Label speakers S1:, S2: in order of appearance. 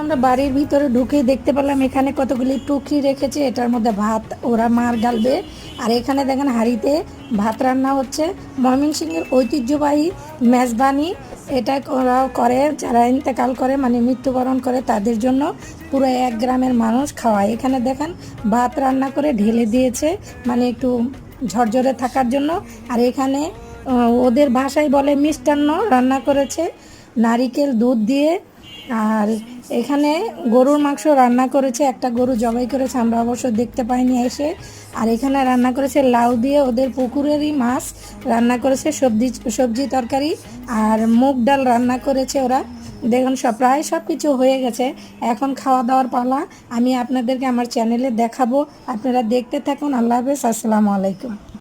S1: আমরা বাড়ির ভিতরে ঢুকে দেখতে পেলাম এখানে কতগুলি টুকরি রেখেছে। এটার মধ্যে ভাত, ওরা মার গালবে। আর এখানে দেখেন হাঁড়িতে ভাত রান্না হচ্ছে। ময়মনসিংহের ঐতিহ্যবাহী মেজবানি, এটা ওরা করে, যারা ইন্তেকাল করে মানে মৃত্যুবরণ করে, তাদের জন্য পুরো এক গ্রামের মানুষ খাওয়ায়। এখানে দেখেন ভাত রান্না করে ঢেলে দিয়েছে মানে একটু ঝরঝরে থাকার জন্য। আর এখানে ওদের ভাষায় বলে মিষ্টান্ন রান্না করেছে। নারিকেল দুধ দিয়ে আর এখানে গরুর মাংস রান্না করেছে, একটা গরু জবাই করেছে, আমরা অবশ্য দেখতে পাইনি এসে। আর এখানে রান্না করেছে লাউ দিয়ে ওদের পুকুরেরই মাছ, রান্না করেছে সবজি সবজি তরকারি, আর মুগ ডাল রান্না করেছে ওরা। দেখুন, সব, প্রায় সব কিছু হয়ে গেছে। এখন খাওয়া দাওয়ার পালা, আমি আপনাদেরকে আমার চ্যানেলে দেখাবো। আপনারা দেখতে থাকুন, আল্লাহ হাফেজ, আসসালামু আলাইকুম।